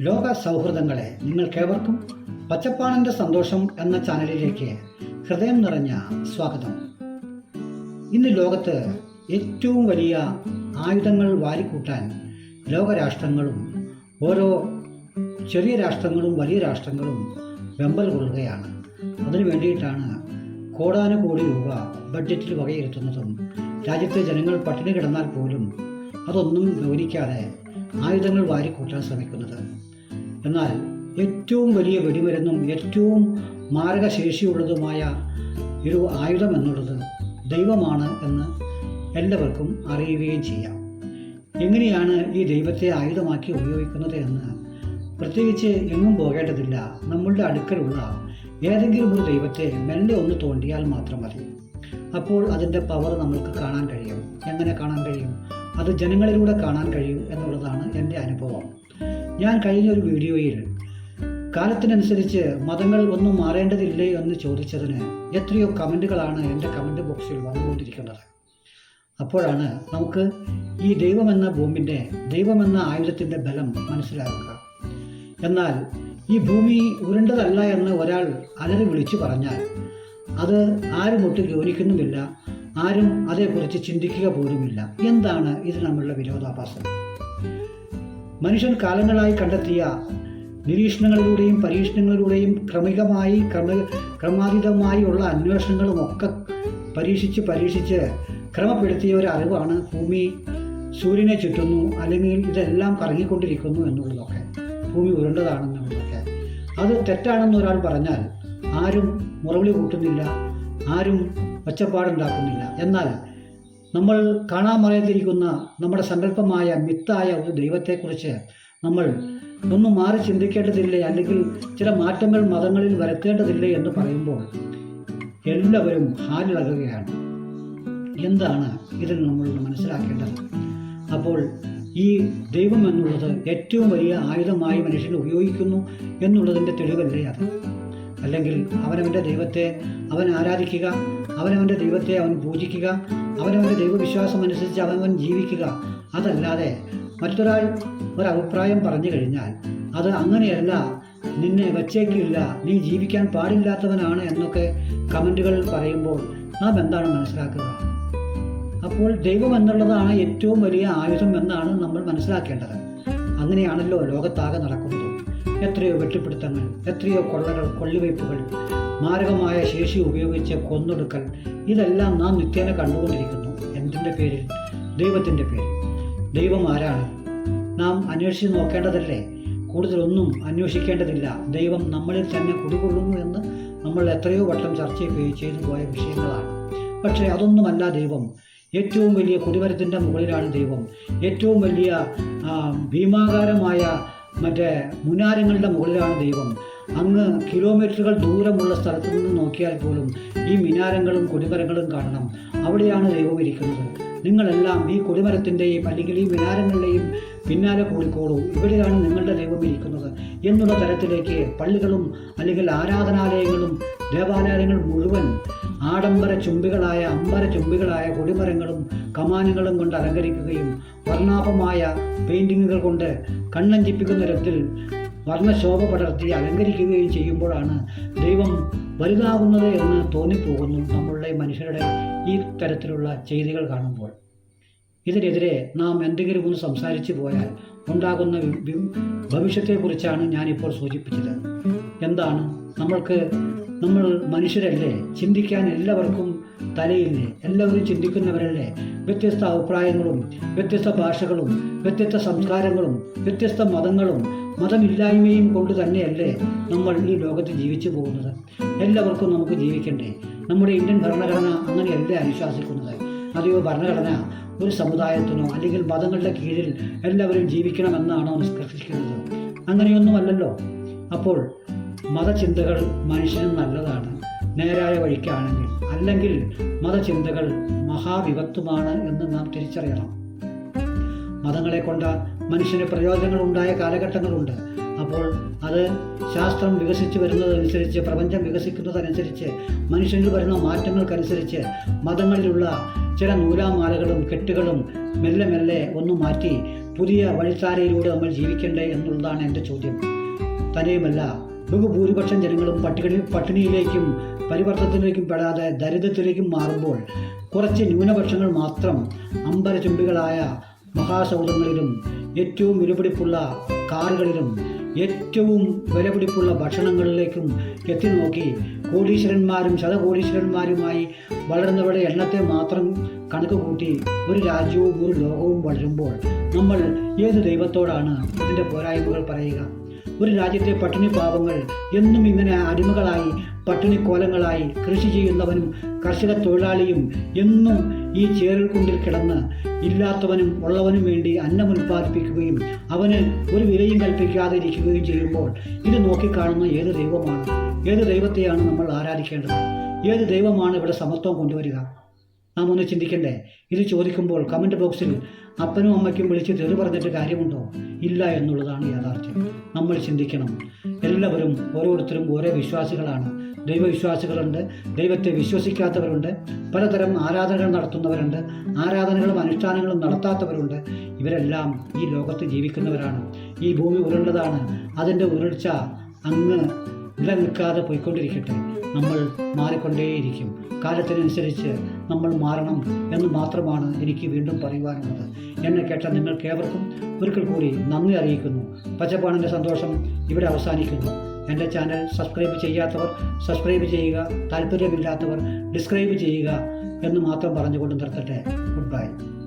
ലോക സൗഹൃദങ്ങളെ നിങ്ങൾക്കേവർക്കും പച്ചപ്പാണന്റെ സന്തോഷം എന്ന ചാനലിലേക്ക് ഹൃദയം നിറഞ്ഞ സ്വാഗതം. ഇന്ന് ലോകത്ത് ഏറ്റവും വലിയ ആയുധങ്ങൾ വാരിക്കൂട്ടാൻ ലോകരാഷ്ട്രങ്ങളും ഓരോ ചെറിയ രാഷ്ട്രങ്ങളും വലിയ രാഷ്ട്രങ്ങളും വെമ്പൽ കൊള്ളുകയാണ്. അതിനു വേണ്ടിയിട്ടാണ് കോടാനുകോടി രൂപ ബഡ്ജറ്റിൽ വകയിരുത്തുന്നതും രാജ്യത്തെ ജനങ്ങൾ പട്ടിണി കിടന്നാൽ പോലും അതൊന്നും ഗൗനിക്കാതെ ആയുധങ്ങൾ വാരി വാരിക്കൂട്ടാൻ ശ്രമിക്കുന്നത്. എന്നാൽ ഏറ്റവും വലിയ വെടിമരുന്നും ഏറ്റവും മാരകശേഷിയുള്ളതുമായ ഒരു ആയുധം എന്നുള്ളത് ദൈവമാണ് എന്ന് എല്ലാവർക്കും അറിയുകയും ചെയ്യാം. എങ്ങനെയാണ് ഈ ദൈവത്തെ ആയുധമാക്കി ഉപയോഗിക്കുന്നത് എന്ന് പ്രത്യേകിച്ച് എങ്ങും പോകേണ്ടതില്ല. നമ്മളുടെ അടുക്കലുള്ള ഏതെങ്കിലും ഒരു ദൈവത്തെ മെല്ലെ ഒന്ന് തോണ്ടിയാൽ മാത്രം മതി. അപ്പോൾ അതിന്റെ പവർ നമ്മൾക്ക് കാണാൻ കഴിയും. എങ്ങനെ കാണാൻ കഴിയും? അത് ജനങ്ങളിലൂടെ കാണാൻ കഴിയും എന്നുള്ളതാണ് എന്റെ അനുഭവം. ഞാൻ കഴിഞ്ഞ ഒരു വീഡിയോയിൽ കാലത്തിനനുസരിച്ച് മതങ്ങൾ ഒന്നും മാറേണ്ടതില്ലേ എന്ന് ചോദിച്ചതിന് എത്രയോ കമന്റുകളാണ് എന്റെ കമന്റ് ബോക്സിൽ വന്നുകൊണ്ടിരിക്കുന്നത്. അപ്പോഴാണ് നമുക്ക് ഈ ദൈവമെന്ന ബോംബിന്റെ ദൈവമെന്ന ആയുധത്തിന്റെ ബലം മനസ്സിലാക്കുക എന്നാൽ ഈ ഭൂമി ഉരുണ്ടതല്ല എന്ന് ഒരാൾ അലറി വിളിച്ചു പറഞ്ഞാൽ അത് ആരും ഒട്ടും ഗൗനിക്കുന്നുമില്ല ആരും അതേക്കുറിച്ച് ചിന്തിക്കുക പോലുമില്ല. എന്താണ് ഇത് നമ്മളുടെ വിരോധാഭാസം? മനുഷ്യൻ കാലങ്ങളായി കണ്ടെത്തിയ നിരീക്ഷണങ്ങളിലൂടെയും പരീക്ഷണങ്ങളിലൂടെയും ക്രമികമായി ക്രമ ക്രമാതീതമായി ഉള്ള അന്വേഷണങ്ങളും ഒക്കെ പരീക്ഷിച്ച് പരീക്ഷിച്ച് ക്രമപ്പെടുത്തിയ ഒരു അറിവാണ് ഭൂമി സൂര്യനെ ചുറ്റുന്നു അല്ലെങ്കിൽ ഇതെല്ലാം കറങ്ങിക്കൊണ്ടിരിക്കുന്നു എന്നുള്ളതൊക്കെ. ഭൂമി ഉരുണ്ടതാണെന്നുള്ളതൊക്കെ. അത് തെറ്റാണെന്ന് ഒരാൾ പറഞ്ഞാൽ ആരും മുറവിളി കൂട്ടുന്നില്ല ആരും ഒച്ചപ്പാടുണ്ടാക്കുന്നില്ല. എന്നാൽ നമ്മൾ കാണാമറിയാതിരിക്കുന്ന നമ്മുടെ സങ്കല്പമായ മിത്തായ ഒരു ദൈവത്തെക്കുറിച്ച് നമ്മൾ ഒന്നും മാറി ചിന്തിക്കേണ്ടതില്ല? അല്ലെങ്കിൽ ചില മാറ്റങ്ങൾ മതങ്ങളിൽ വരുത്തേണ്ടതില്ലേ എന്ന് പറയുമ്പോൾ എല്ലാവരും ഹാലിളകുകയാണ് എന്താണ് ഇതിൽ നമ്മൾ മനസ്സിലാക്കേണ്ടത്? അപ്പോൾ ഈ ദൈവം എന്നുള്ളത് ഏറ്റവും വലിയ ആയുധമായി മനുഷ്യൻ ഉപയോഗിക്കുന്നു എന്നുള്ളതിന്റെ തെളിവല്ലേ അത്? അല്ലെങ്കിൽ അവനവന്റെ ദൈവത്തെ അവൻ ആരാധിക്കുക അവനവന്റെ ദൈവത്തെ അവൻ പൂജിക്കുക അവനവന്റെ ദൈവവിശ്വാസം അനുസരിച്ച് അവനവൻ ജീവിക്കുക. അതല്ലാതെ മറ്റൊരാൾ ഒരഭിപ്രായം പറഞ്ഞു കഴിഞ്ഞാൽ അത് അങ്ങനെയല്ല നിന്നെ വച്ചേക്കില്ല നീ ജീവിക്കാൻ പാടില്ലാത്തവനാണ് എന്നൊക്കെ കമന്റുകൾ പറയുമ്പോൾ നാം എന്താണ് മനസ്സിലാക്കുക? അപ്പോൾ ദൈവം എന്നുള്ളതാണ് ഏറ്റവും വലിയ ആയുധം എന്നാണ് നമ്മൾ മനസ്സിലാക്കേണ്ടത്. അങ്ങനെയാണല്ലോ ലോകത്താകെ നടക്കുന്നത്. എത്രയോ വെട്ടിപ്പിടുത്തങ്ങൾ എത്രയോ കൊള്ളകൾ കൊള്ളിവയ്പ്പുകൾ മാരകമായ ശേഷി ഉപയോഗിച്ച് കൊന്നൊടുക്കൽ ഇതെല്ലാം നാം നിത്യേന കണ്ടുകൊണ്ടിരിക്കുന്നു. എന്തിന്റെ പേരിൽ? ദൈവത്തിന്റെ പേരിൽ. ദൈവം ആരാണ്? നാം അന്വേഷിച്ച് നോക്കേണ്ടതല്ലേ? കൂടുതലൊന്നും അന്വേഷിക്കേണ്ടതില്ല. ദൈവം നമ്മളിൽ തന്നെ കുടികൊള്ളുന്നു എന്ന് നമ്മൾ എത്രയോ വട്ടം ചർച്ച ചെയ്തു പോയ വിഷയങ്ങളാണ്. പക്ഷേ അതൊന്നുമല്ല ദൈവം. ഏറ്റവും വലിയ കുടിമരത്തിന്റെ മുകളിലാണ് ദൈവം. ഏറ്റവും വലിയ ഭീമാകാരമായ മറ്റേ മുനാരങ്ങളുടെ മുകളിലാണ് ദൈവം. അങ്ങ് കിലോമീറ്ററുകൾ ദൂരമുള്ള സ്ഥലത്ത് നിന്ന് നോക്കിയാൽ പോലും ഈ മിനാരങ്ങളും കൊടിമരങ്ങളും കാണണം. അവിടെയാണ് ദൈവം ഇരിക്കുന്നത്. നിങ്ങളെല്ലാം ഈ കൊടിമരത്തിന്റെയും അല്ലെങ്കിൽ ഈ മിനാരങ്ങളുടെയും പിന്നാലെ കൂടിക്കോളൂ ഇവിടെയാണ് നിങ്ങളുടെ ദൈവം ഇരിക്കുന്നത്. എന്നുള്ള തരത്തിലേക്ക് പള്ളികളും അല്ലെങ്കിൽ ആരാധനാലയങ്ങളും ദേവാലയങ്ങൾ മുഴുവൻ ആഡംബര ചുംബികളായ അമ്പര ചുംബികളായ കൊടിമരങ്ങളും കമാനുകളും കൊണ്ട് അലങ്കരിക്കുകയും വർണാഭമായ പെയിന്റിങ്ങുകൾ കൊണ്ട് കണ്ണഞ്ചിപ്പിക്കുന്ന തരത്തിൽ വർണശോഭ പടർത്തി അലങ്കരിക്കുകയും ചെയ്യുമ്പോഴാണ് ദൈവം വലുതാകുന്നത് എന്ന് തോന്നിപ്പോകുന്നു നമ്മളുടെ മനുഷ്യരുടെ ഈ തരത്തിലുള്ള ചെയ്തികൾ കാണുമ്പോൾ. ഇതിനെതിരെ നാം എന്തെങ്കിലും ഒന്ന് സംസാരിച്ചു പോയാൽ ഉണ്ടാകുന്ന ഭവിഷ്യത്തെക്കുറിച്ചാണ് ഞാനിപ്പോൾ സൂചിപ്പിച്ചത്. എന്താണ്? നമ്മൾക്ക് നമ്മൾ മനുഷ്യരല്ലേ? ചിന്തിക്കാൻ എല്ലാവർക്കും തലയില്ലേ എല്ലാവരും ചിന്തിക്കുന്നവരല്ലേ? വ്യത്യസ്ത അഭിപ്രായങ്ങളും വ്യത്യസ്ത ഭാഷകളും വ്യത്യസ്ത സംസ്കാരങ്ങളും വ്യത്യസ്ത മതങ്ങളും മതമില്ലായ്മയും കൊണ്ട് തന്നെയല്ലേ നമ്മൾ ഈ ലോകത്ത് ജീവിച്ചു പോകുന്നത്? എല്ലാവർക്കും നമുക്ക് ജീവിക്കണ്ടേ? നമ്മുടെ ഇന്ത്യൻ ഭരണഘടന അങ്ങനെയല്ലേ അനുശാസിക്കുന്നത്? അതെയോ ഭരണഘടന? ഒരു സമുദായത്തിനോ അല്ലെങ്കിൽ മതങ്ങളുടെ കീഴിൽ എല്ലാവരും ജീവിക്കണമെന്നാണോ നിഷ്കർഷിക്കുന്നത്? അങ്ങനെയൊന്നുമല്ലല്ലോ. അപ്പോൾ മതചിന്തകൾ മനുഷ്യന് നല്ലതാണ്. നേരായ വഴിക്കാണെങ്കിൽ അല്ലെങ്കിൽ മതചിന്തകൾ മഹാവിപത്തുമാണ് എന്ന് നാം തിരിച്ചറിയണം. മതങ്ങളെ കൊണ്ട് മനുഷ്യന് പ്രയോജനങ്ങൾ ഉണ്ടായ കാലഘട്ടങ്ങളുണ്ട്. അപ്പോൾ അത് ശാസ്ത്രം വികസിച്ചു വരുന്നതനുസരിച്ച് പ്രപഞ്ചം വികസിക്കുന്നതനുസരിച്ച് മനുഷ്യനിൽ വരുന്ന മാറ്റങ്ങൾക്കനുസരിച്ച് മതങ്ങളിലുള്ള ചില നൂലാമാലകളും കെട്ടുകളും മെല്ലെ മെല്ലെ ഒന്ന് മാറ്റി പുതിയ വഴിത്താരയിലൂടെ നമ്മൾ ജീവിക്കണ്ടേ എന്നുള്ളതാണ് എന്റെ ചോദ്യം. തനിയുമല്ല ബഹുഭൂരിപക്ഷം ജനങ്ങളും പട്ടികടി പട്ടിണിയിലേക്കും പരിവർത്തനത്തിലേക്കും പെടാതെ ദരിദ്രത്തിലേക്കും മാറുമ്പോൾ കുറച്ച് ന്യൂനപക്ഷങ്ങൾ മാത്രം അമ്പരചുംബികളായ മഹാസൗദങ്ങളിലും ഏറ്റവും വിലപിടിപ്പുള്ള കാറുകളിലും ഏറ്റവും വിലപിടിപ്പുള്ള ഭക്ഷണങ്ങളിലേക്കും എത്തി നോക്കി കോടീശ്വരന്മാരും ശതകോടീശ്വരന്മാരുമായി വളരുന്നവരുടെ എണ്ണത്തെ മാത്രം കണക്ക് കൂട്ടി ഒരു രാജ്യവും ഒരു ലോകവും വളരുമ്പോൾ നമ്മൾ ഏത് ദൈവത്തോടാണ് ഇതിന്റെ പോരായ്മകൾ പറയുക? ഒരു രാജ്യത്തെ പട്ടിണി പാവങ്ങൾ എന്നും ഇങ്ങനെ അടിമകളായി പട്ടിണി കോലങ്ങളായി കൃഷി ചെയ്യുന്നവനും കർഷക തൊഴിലാളിയും എന്നും ഈ ചേരൽക്കുണ്ടിൽ കിടന്ന് ഇല്ലാത്തവനും ഉള്ളവനും വേണ്ടി അന്നം ഉൽപ്പാദിപ്പിക്കുകയും അവന് ഒരു വിലയും കൽപ്പിക്കാതെ ഇരിക്കുകയും ചെയ്യുമ്പോൾ ഇത് നോക്കിക്കാണുന്ന ഏത് ദൈവമാണ്? ഏത് ദൈവത്തെയാണ് നമ്മൾ ആരാധിക്കേണ്ടത്? ഏത് ദൈവമാണ് ഇവിടെ സമത്വം കൊണ്ടുവരിക? നാം ഒന്ന് ചിന്തിക്കണ്ടേ? ഇത് ചോദിക്കുമ്പോൾ കമന്റ് ബോക്സിൽ അപ്പനും അമ്മയ്ക്കും വിളിച്ച് തെറി പറഞ്ഞിട്ട് കാര്യമുണ്ടോ? ഇല്ല എന്നുള്ളതാണ് യാഥാർത്ഥ്യം. നമ്മൾ ചിന്തിക്കണം. എല്ലാവരും ഓരോരുത്തരും ഓരോ വിശ്വാസികളാണ്. ദൈവവിശ്വാസികളുണ്ട് ദൈവത്തെ വിശ്വസിക്കാത്തവരുണ്ട് പലതരം ആരാധനകൾ നടത്തുന്നവരുണ്ട് ആരാധനകളും അനുഷ്ഠാനങ്ങളും നടത്താത്തവരുണ്ട്. ഇവരെല്ലാം ഈ ലോകത്ത് ജീവിക്കുന്നവരാണ്. ഈ ഭൂമി ഉരുണ്ടതാണ്. അതിന്റെ ഉരുൾച്ച അങ്ങ് നിലനിൽക്കാതെ പോയിക്കൊണ്ടിരിക്കട്ടെ. നമ്മൾ മാറിക്കൊണ്ടേയിരിക്കും. കാലത്തിനനുസരിച്ച് നമ്മൾ മാറണം എന്ന് മാത്രമാണ് എനിക്ക് വീണ്ടും പറയുവാനുള്ളത്. എന്നെ കേട്ട നിങ്ങൾക്ക് ഏവർക്കും ഒരിക്കൽ കൂടി നന്ദി അറിയിക്കുന്നു. പച്ചപ്പാണിന്റെ സന്തോഷം ഇവിടെ അവസാനിക്കുന്നു. എന്റെ ചാനൽ സബ്സ്ക്രൈബ് ചെയ്യാത്തവർ സബ്സ്ക്രൈബ് ചെയ്യുക താല്പര്യമില്ലാത്തവർ ഡിസ്ക്രൈബ് ചെയ്യുക എന്ന് മാത്രം പറഞ്ഞുകൊണ്ട് നിർത്തട്ടെ. Good bye.